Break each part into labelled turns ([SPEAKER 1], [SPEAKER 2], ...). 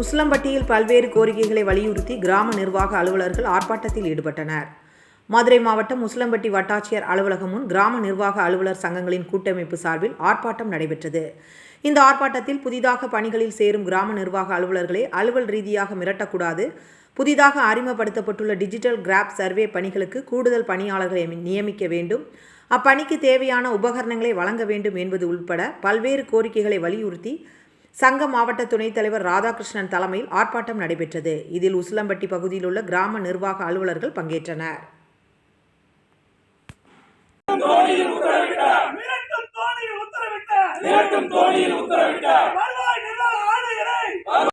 [SPEAKER 1] உசிலம்பட்டியில் பல்வேறு கோரிக்கைகளை வலியுறுத்தி கிராம நிர்வாக அலுவலர்கள் ஆர்ப்பாட்டத்தில் ஈடுபட்டனர். மதுரை மாவட்டம் உசிலம்பட்டி வட்டாட்சியர் அலுவலகம் முன் கிராம நிர்வாக அலுவலர் சங்கங்களின் கூட்டமைப்பு சார்பில் ஆர்ப்பாட்டம் நடைபெற்றது. இந்த ஆர்ப்பாட்டத்தில் புதிதாக பணிகளில் சேரும் கிராம நிர்வாக அலுவலர்களை அலுவல் ரீதியாக மிரட்டக்கூடாது புதிதாக அறிமுகப்படுத்தப்பட்டுள்ள டிஜிட்டல் கிராப் சர்வே பணிகளுக்கு கூடுதல் பணியாளர்களை நியமிக்க வேண்டும். அப்பணிக்கு தேவையான உபகரணங்களை வழங்க வேண்டும் என்பது உள்பட பல்வேறு கோரிக்கைகளை வலியுறுத்தி சங்க மாவட்ட துணைத் தலைவர் ராதாகிருஷ்ணன் தலைமையில் ஆர்ப்பாட்டம் நடைபெற்றது. இதில் உசிலம்பட்டி பகுதியில் உள்ள கிராம நிர்வாக அலுவலர்கள் பங்கேற்றனர்.
[SPEAKER 2] மிரட்டும் தோணியில் உத்தரவிட்ட
[SPEAKER 3] மிரட்டும் தோணியில் உத்தரவிட்டார்
[SPEAKER 2] வருவாய் நிர்வாக ஆணையரை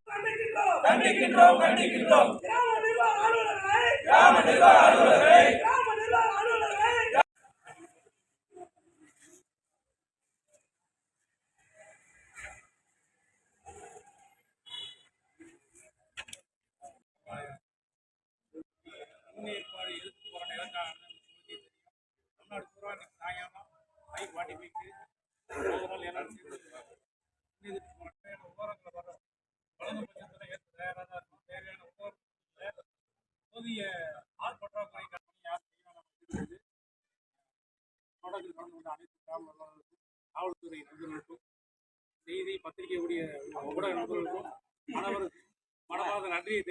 [SPEAKER 2] கண்டிக்கின்றோம்
[SPEAKER 3] கண்டிக்கின்றோம் கண்டிக்கின்றோம்
[SPEAKER 2] கிராம நிர்வாக அலுவலர்களை
[SPEAKER 3] கிராம நிர்வாக அலுவலரை
[SPEAKER 2] கிராம நிர்வாக அலுவலர்களை
[SPEAKER 4] முன்னேற்பாடு எதிர்த்து போராட்டம் தெரியும். தமிழ்நாடு பூரா இன்னைக்கு சாயங்காலம் ஐ ஃபார்ட்டி ஃபைவ்க்கு எல்லாரும் சேர்ந்து எதிர்த்து வர வழங்கும் பட்சத்தில் தயாராக தான் இருக்கும். தேவையான உபகரணங்களை போதிய ஆள் பற்றாக்குறை கட்டணம் யார் செய்யணும் மாவட்டத்தில் கலந்து கொண்ட அனைத்து கிராம காவல்துறை நண்பர்களுக்கும் செய்தி பத்திரிகை உடைய ஊடக நண்பர்களுக்கும் மாணவர்களுக்கும் மனமார்ந்த நன்றியை